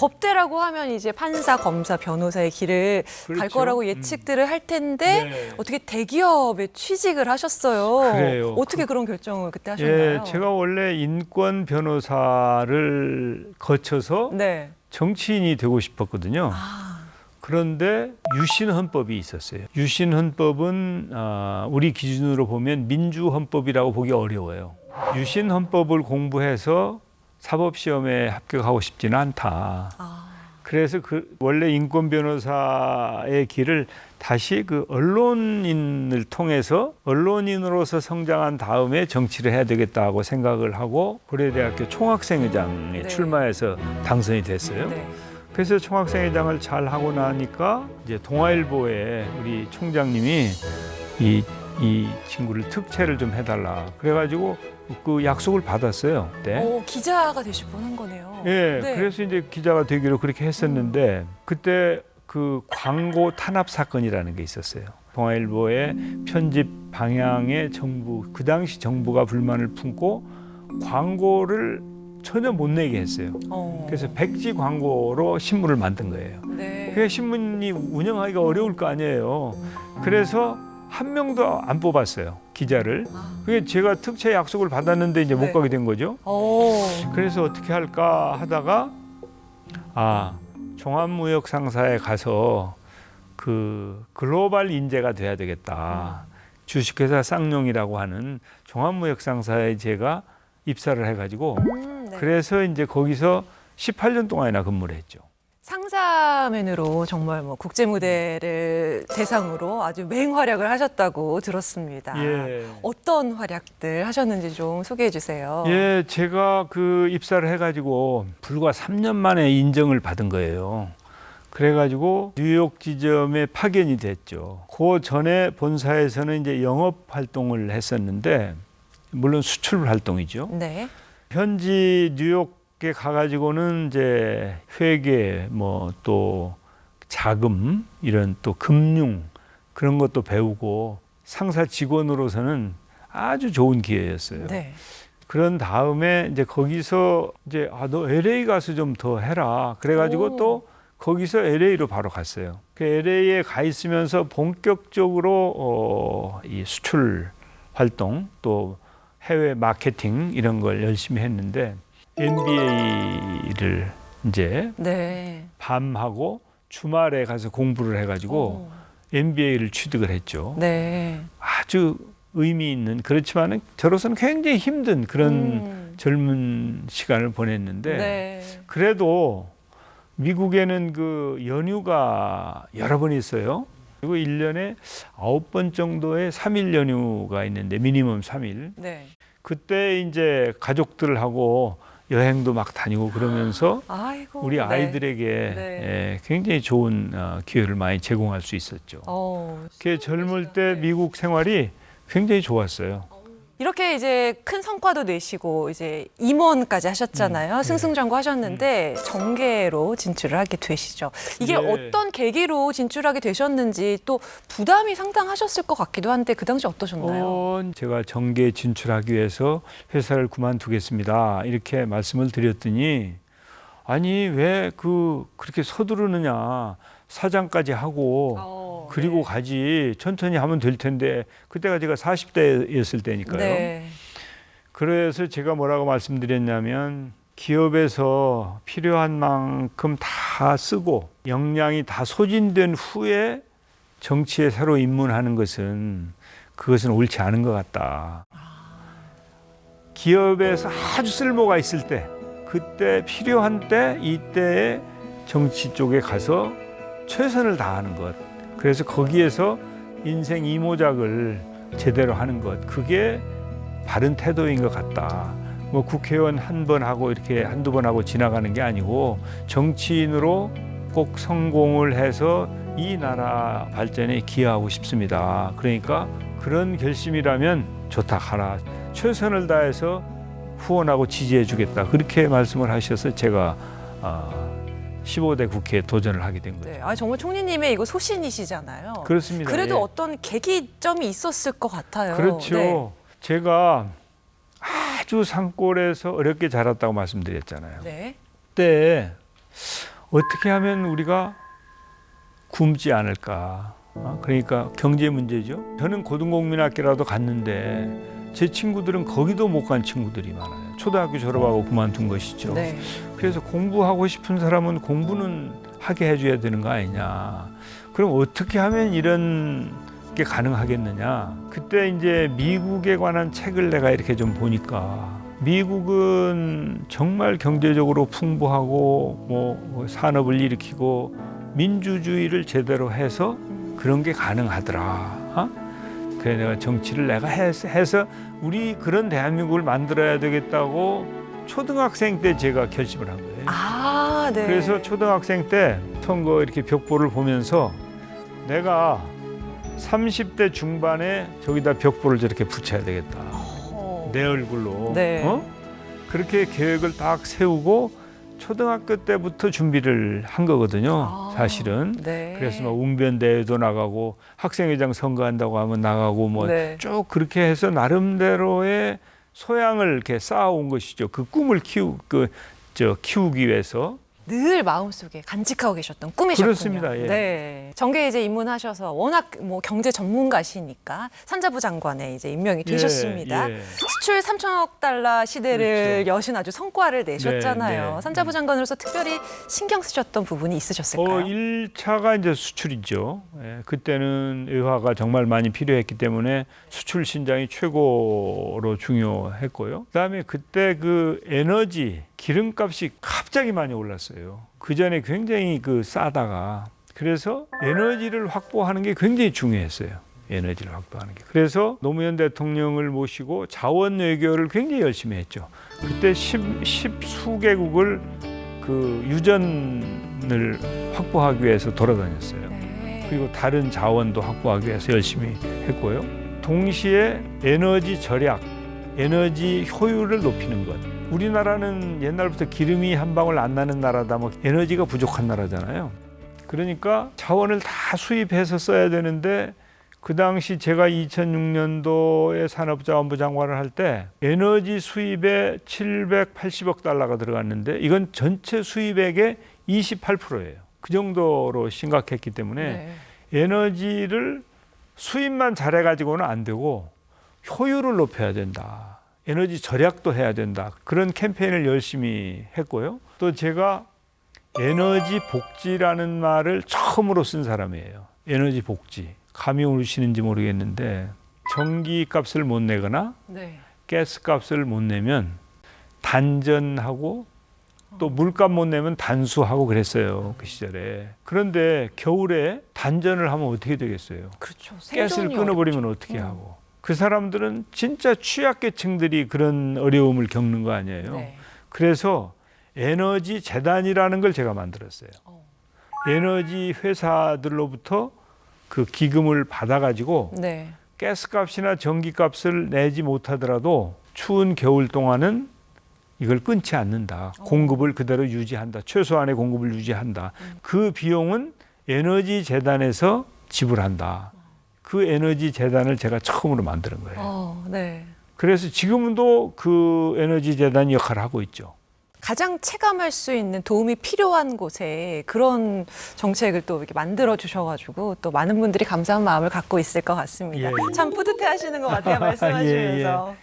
법대라고 하면 이제 판사, 검사, 변호사의 길을 갈 그렇죠. 거라고 음. 예측들을 할 텐데 네. 어떻게 대기업에 취직을 하셨어요? 그래요. 어떻게 그... 런 결정을 그때 하셨나요? 예, 제가 원래 인권 변호사를 거쳐서 네. 정치인이 되고 싶었거든요. 아, 그런데 유신 헌법이 있었어요. 유신 헌법은 아, 우리 기준으로 보면 민주 헌법이라고 보기 어려워요. 유신 헌법을 공부해서 사법 시험에 합격하고 싶지는 않다. 아. 그래서 그 원래 인권 변호사의 길을 다시 그 언론인을 통해서 언론인으로서 성장한 다음에 정치를 해야 되겠다고 생각을 하고 고려대학교 총학생회장에 네. 출마해서 당선이 됐어요. 네. 그래서 총학생회장을 잘 하고 나니까 이제 동아일보에 우리 총장님이 이, 이 친구를 특채를 좀 해달라. 그래가지고 그 약속을 받았어요. 그때. 오, 기자가 되실 뻔한 거네요. 예, 네. 그래서 이제 기자가 되기로 그렇게 했었는데 그때 그 광고 탄압 사건이라는 게 있었어요. 동아일보의 편집 방향에 정부 그 당시 정부가 불만을 품고 광고를 전혀 못 내게 했어요. 어. 그래서 백지 광고로 신문을 만든 거예요. 네. 그 신문이 운영하기가 어려울 거 아니에요. 그래서 한 명도 안 뽑았어요 기자를. 아. 그게 제가 특채 약속을 받았는데 이제 네. 못 가게 된 거죠. 오. 그래서 어떻게 할까 하다가 아 종합무역 상사에 가서 그 글로벌 인재가 돼야 되겠다. 주식회사 쌍용이라고 하는 종합무역 상사에 제가 입사를 해가지고 음, 네. 그래서 이제 거기서 18년 동안이나 근무를 했죠. 상사맨으로 정말 뭐 국제 무대를 대상으로 아주 맹활약을 하셨다고 들었습니다. 예. 어떤 활약들 하셨는지 좀 소개해 주세요. 예, 제가 그 입사를 해가지고 불과 3년 만에 인정을 받은 거예요. 그래가지고 뉴욕 지점에 파견이 됐죠. 그 전에 본사에서는 이제 영업 활동을 했었는데 물론 수출 활동이죠. 네. 현지 뉴욕 에 가가지고는 이제 회계 뭐 또 자금 이런 또 금융 그런 것도 배우고 상사 직원으로서는 아주 좋은 기회였어요. 네. 그런 다음에 이제 거기서 이제 아 너 LA 가서 좀 더 해라. 그래가지고 오. 또 거기서 LA로 바로 갔어요. 그 LA에 가 있으면서 본격적으로 어, 이 수출 활동 또 해외 마케팅 이런 걸 열심히 했는데 MBA를 이제 네. 밤하고 주말에 가서 공부를 해가지고 오. MBA를 취득을 했죠. 네. 아주 의미 있는 그렇지만은 저로서는 굉장히 힘든 그런 음. 젊은 시간을 보냈는데 네. 그래도 미국에는 그 연휴가 여러 번 있어요. 그리고 일년에 아홉 번 정도의 삼일 연휴가 있는데 미니멈 삼일 네. 그때 이제 가족들하고 여행도 막 다니고 그러면서 아이고. 우리 네. 아이들에게 네. 예, 굉장히 좋은 어, 기회를 많이 제공할 수 있었죠. 어. 그 젊을 때 미국 생활이 굉장히 좋았어요. 이렇게 이제 큰 성과도 내시고 이제 임원까지 하셨잖아요. 음, 네. 승승장구 하셨는데 정계로 진출을 하게 되시죠. 이게 예. 어떤 계기로 진출하게 되셨는지 또 부담이 상당하셨을 것 같기도 한데 그 당시 어떠셨나요? 어, 제가 정계에 진출하기 위해서 회사를 그만두겠습니다. 이렇게 말씀을 드렸더니 아니 왜 그 그렇게 서두르느냐 사장까지 하고 어, 그리고 네. 가지 천천히 하면 될 텐데 그때가 제가 40대였을 때니까요. 네. 그래서 제가 뭐라고 말씀드렸냐면 기업에서 필요한 만큼 다 쓰고 역량이 다 소진된 후에 정치에 새로 입문하는 것은 그것은 옳지 않은 것 같다. 기업에서 아주 쓸모가 있을 때 그때 필요한 때 이때에 정치 쪽에 가서 최선을 다하는 것. 그래서 거기에서 인생 이모작을 제대로 하는 것. 그게 바른 태도인 것 같다. 뭐 국회의원 한 번 하고 이렇게 한두 번 하고 지나가는 게 아니고 정치인으로 꼭 성공을 해서 이 나라 발전에 기여하고 싶습니다. 그러니까 그런 결심이라면 좋다 가라. 최선을 다해서 후원하고 지지해 주겠다. 그렇게 말씀을 하셔서 제가 아, 15대 국회에 도전을 하게 된 거죠. 네. 아 정말 총리님의 이거 소신이시잖아요. 그렇습니다. 그래도 예. 어떤 계기점이 있었을 것 같아요. 그렇죠. 네. 제가 아주 산골에서 어렵게 자랐다고 말씀드렸잖아요. 네. 그때 어떻게 하면 우리가 굶지 않을까? 아, 그러니까 경제 문제죠. 저는 고등공민학교라도 갔는데 제 친구들은 거기도 못 간 친구들이 많아요. 초등학교 졸업하고 그만둔 것이죠. 네. 그래서 공부하고 싶은 사람은 공부는 하게 해줘야 되는 거 아니냐. 그럼 어떻게 하면 이런 게 가능하겠느냐. 그때 이제 미국에 관한 책을 내가 이렇게 좀 보니까 미국은 정말 경제적으로 풍부하고 뭐 산업을 일으키고 민주주의를 제대로 해서 그런 게 가능하더라. 어? 그래 내가 정치를 내가 해서, 우리 그런 대한민국을 만들어야 되겠다고 초등학생 때 제가 결심을 한 거예요. 아, 네. 그래서 초등학생 때 선거 이렇게 벽보를 보면서 내가 30대 중반에 저기다 벽보를 저렇게 붙여야 되겠다. 어. 내 얼굴로. 네. 어? 그렇게 계획을 딱 세우고 초등학교 때부터 준비를 한 거거든요. 아, 사실은. 네. 그래서 막 웅변 대회도 나가고 학생회장 선거한다고 하면 나가고 뭐 네. 쭉 그렇게 해서 나름대로의 소양을 이렇게 쌓아온 것이죠. 그 꿈을 키우 그저 키우기 위해서. 늘 마음속에 간직하고 계셨던 꿈이셨군요. 그렇습니다. 예. 네. 정계에 이제 입문하셔서 워낙 뭐 경제 전문가시니까 산자부 장관에 이제 임명이 되셨습니다. 예, 예. 수출 3천억 달러 시대를 그렇죠. 여신 아주 성과를 내셨잖아요. 네, 네. 산자부 장관으로서 특별히 신경 쓰셨던 부분이 있으셨을까요? 어, 1차가 이제 수출이죠. 예, 그때는 의화가 정말 많이 필요했기 때문에 수출 신장이 최고로 중요했고요. 그다음에 그때 그 에너지 기름값이 갑자기 많이 올랐어요. 그 전에 굉장히 그 싸다가 그래서 에너지를 확보하는 게 굉장히 중요했어요. 에너지를 확보하는 게. 그래서 노무현 대통령을 모시고 자원 외교를 굉장히 열심히 했죠. 그때 십, 십수개국을 그 유전을 확보하기 위해서 돌아다녔어요. 네. 그리고 다른 자원도 확보하기 위해서 열심히 했고요. 동시에 에너지 절약, 에너지 효율을 높이는 것. 우리나라는 옛날부터 기름이 한 방울 안 나는 나라다, 뭐 에너지가 부족한 나라잖아요. 그러니까 자원을 다 수입해서 써야 되는데 그 당시 제가 2006년도에 산업자원부 장관을 할 때 에너지 수입에 780억 달러가 들어갔는데 이건 전체 수입액의 28%예요. 그 정도로 심각했기 때문에 네. 에너지를 수입만 잘해가지고는 안 되고 효율을 높여야 된다. 에너지 절약도 해야 된다. 그런 캠페인을 열심히 했고요. 또 제가 에너지 복지라는 말을 처음으로 쓴 사람이에요. 에너지 복지. 감이 오시는지 모르겠는데 전기 값을 못 내거나 네. 가스 값을 못 내면 단전하고 또 물값 못 내면 단수하고 그랬어요. 그 시절에. 그런데 겨울에 단전을 하면 어떻게 되겠어요? 그렇죠. 가스를 끊어버리면. 어떻게 음. 하고? 그 사람들은 진짜 취약계층들이 그런 어려움을 겪는 거 아니에요. 네. 그래서 에너지 재단이라는 걸 제가 만들었어요. 어. 에너지 회사들로부터 그 기금을 받아가지고 네. 가스값이나 전기값을 내지 못하더라도 추운 겨울 동안은 이걸 끊지 않는다. 어. 공급을 그대로 유지한다. 최소한의 공급을 유지한다. 음. 그 비용은 에너지 재단에서 지불한다. 그 에너지 재단을 제가 처음으로 만드는 거예요. 어, 네. 그래서 지금도 그 에너지 재단이 역할을 하고 있죠. 가장 체감할 수 있는 도움이 필요한 곳에 그런 정책을 또 이렇게 만들어 주셔가지고 또 많은 분들이 감사한 마음을 갖고 있을 것 같습니다. 예, 예. 참 뿌듯해 하시는 것 같아요 말씀하시면서.